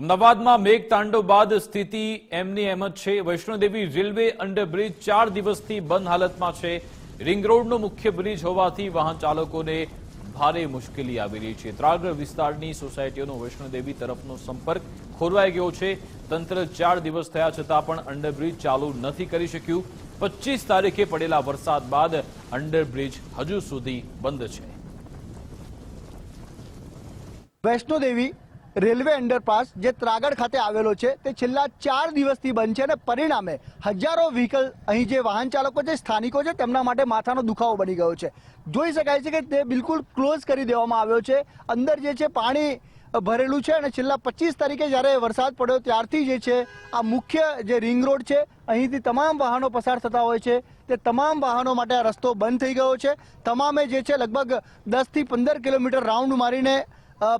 અમદાવાદમાં મેઘ તાંડવ બાદ સ્થિતિ એમની એમ જ છે. વૈષ્ણોદેવી રેલવે અંડરબ્રિજ ચાર દિવસથી બંધ હાલતમાં છે. રિંગ રોડનો મુખ્ય બ્રિજ હોવાથી વાહન ચાલકોને ભારે મુશ્કેલી આવી રહી છે. ત્રાગર વિસ્તારની સોસાયટીઓનો વૈષ્ણોદેવી તરફનો સંપર્ક ખોરવાઈ ગયો છે. તંત્ર ચાર દિવસ થયા છતાં પણ અંડરબ્રિજ ચાલુ નથી કરી શક્યું. પચીસ તારીખે પડેલા વરસાદ બાદ અંડરબ્રિજ હજુ સુધી બંધ છે. વૈષ્ણોદેવી રેલવે અંડરપાસ જે ત્રાગડ ખાતે આવેલો છે, તે છેલ્લા ચાર દિવસથી બંધ છે અને પરિણામે હજારો વ્હીકલ અહીં જે વાહન ચાલકો છે, સ્થાનિકો છે, તેમના માટે માથાનો દુખાવો બની ગયો છે. જોઈ શકાય છે કે તે બિલકુલ ક્લોઝ કરી દેવામાં આવ્યો છે. અંદર જે છે, પાણી ભરેલું છે અને છેલ્લા પચીસ તારીખે જ્યારે વરસાદ પડ્યો ત્યારથી જે છે, આ મુખ્ય જે રિંગ રોડ છે, અહીંથી તમામ વાહનો પસાર થતા હોય છે. તે તમામ વાહનો માટે આ રસ્તો બંધ થઈ ગયો છે. તમામે જે છે, લગભગ દસથી પંદર કિલોમીટર રાઉન્ડ મારીને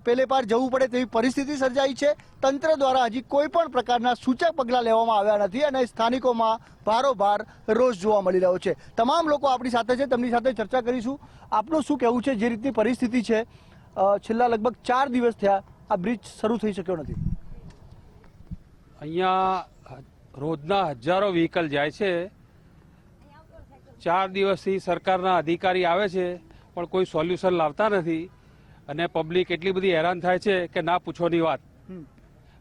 પેલે પાર જવું પડે તેવી પરિસ્થિતિ સર્જાઈ છે. તંત્ર દ્વારા હજી કોઈ પણ પ્રકારના સૂચક પગલાં લેવામાં આવ્યા નથી અને સ્થાનિકોમાં ભારોભાર રોષ જોવા મળી રહ્યો છે. તમામ લોકો આપણી સાથે છે, તેમની સાથે ચર્ચા કરીશું. આપનું શું કહેવું છે, જે રીતની પરિસ્થિતિ છે? છેલ્લા લગભગ ચાર દિવસ થયા આ બ્રિજ શરૂ થઈ શક્યો નથી. અહીંયા રોજના હજારો વ્હીકલ જાય છે. ચાર દિવસથી સરકારના અધિકારી આવે છે, પણ કોઈ સોલ્યુશન લાવતા નથી. અને પબ્લિક એટલી બધી હેરાન થાય છે કે ના પૂછોની વાત.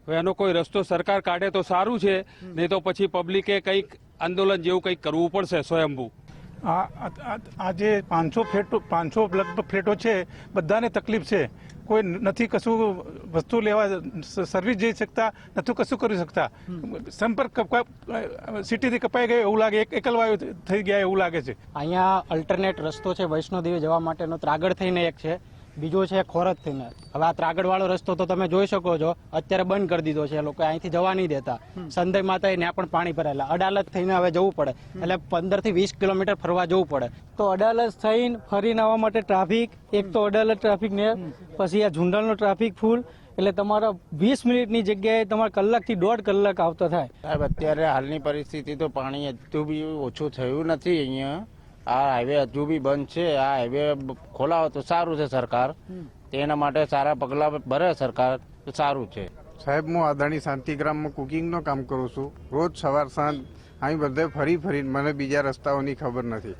હવે એનો કોઈ રસ્તો સરકાર કાઢે તો સારું છે નહીં તો પછી પબ્લિકે કંઈક આંદોલન જેવું કંઈક કરવું પડશે સ્વયંભૂ. આ જે પાંચસો ફ્લેટો પાંચસો લગભગ ફ્લેટો છે બધાને તકલીફ છે. કોઈ નથી કશું વસ્તુ લેવા સ- સર્વિસ જઈ શકતા નથી કશું કરી શકતા. સંપર્ક સિટીથી કપાઈ ગયો એવું લાગે એક એકલવાયુ થઈ ગયા એવું લાગે છે. અહીંયા અલ્ટરનેટ રસ્તો છે વૈષ્ણોદેવી જવા માટેનો ત્રાગડ થઈને એક છે. બીજો છે ખોરજ થઈને હવે આ ત્રાગડ વાળો રસ્તો તો તમે જોઈ શકો છો. અત્યારે બંધ કરી દીધો છે. એ લોકો અહીંથી જવા નહીં દેતા. સંદય માતા ત્યાં પણ પાણી ભરાયેલા. અડાલત થઈને હવે જવું પડે. એટલે પંદરથી વીસ કિલોમીટર ફરવા જવું પડે. તો અડાલત થઈને ફરીને આવવા માટે ટ્રાફિક એક તો અડાલત ટ્રાફિક ને પછી આ ઝુંડલનો ટ્રાફિક ફૂલ. એટલે તમારા વીસ મિનિટની જગ્યાએ તમારે કલાકથી દોઢ કલાક આવતો થાય. સાહેબ અત્યારે હાલની પરિસ્થિતિ તો પાણી હજુ બી ઓછું થયું નથી અહીંયા. આ હાઈવે હજુ બી બંધ છે. આ હાઈવે ખોલાવો તો સારું છે સરકાર. તેના માટે સારા પગલાં ભરે સરકાર તો સારું છે. સાહેબ હું આદાણી શાંતિગ્રામમાં કુકિંગનું કામ કરું છું. રોજ સવાર સાંજ અહીં બધે ફરી ફરીને મને બીજા રસ્તાઓની ખબર નથી.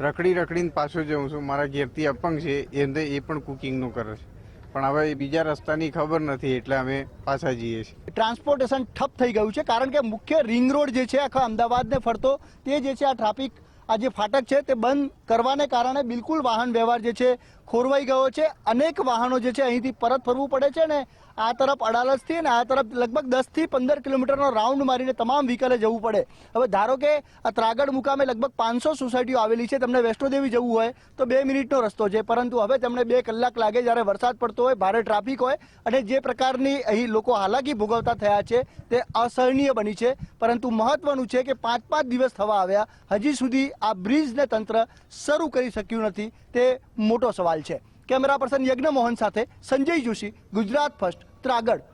રખડી રખડીને પાછો જઉં છું. મારા ઘેરથી અપંગ છે એને એ પણ કુકિંગનું કરે છે. પણ હવે એ બીજા રસ્તાની ખબર નથી એટલે અમે પાછા જઈએ છીએ. ટ્રાન્સપોર્ટેશન ઠપ થઈ ગયું છે કારણ કે મુખ્ય રિંગ રોડ જે છે આખા અમદાવાદને ફરતો તે જે છે આ ટ્રાફિક આ જે ફાટક છે તે બંધ કરવાને કારણે બિલકુલ વાહન વ્યવહાર જે છે ખોરવાઈ ગયો છે. અનેક વાહનો જે છે અહીંથી પરત ફરવું પડે છે ને આ તરફ અડાલજથી અને આ તરફ લગભગ દસથી પંદર કિલોમીટરનો રાઉન્ડ મારીને તમામ વ્હીકલે જવું પડે. હવે ધારો કે આ ત્રાગડ મુકામે લગભગ પાંચસો સોસાયટીઓ આવેલી છે, તમને વૈષ્ણોદેવી જવું હોય તો બે મિનિટનો રસ્તો છે. પરંતુ હવે તેમને બે કલાક લાગે જ્યારે વરસાદ પડતો હોય, ભારે ટ્રાફિક હોય અને જે પ્રકારની અહીં લોકો હાલાકી ભોગવતા થયા છે તે અસહનીય બની છે. પરંતુ મહત્વનું છે કે પાંચ પાંચ દિવસ થવા આવ્યા. હજી સુધી આ બ્રિજને તંત્ર શરૂ કરી શક્યું નથી. તે મોટો સવાલ છે. કેમેરા પર્સન યજ્ઞ મોહન સાથે સંજય જોશી ગુજરાત ફર્સ્ટ ત્રાગડ.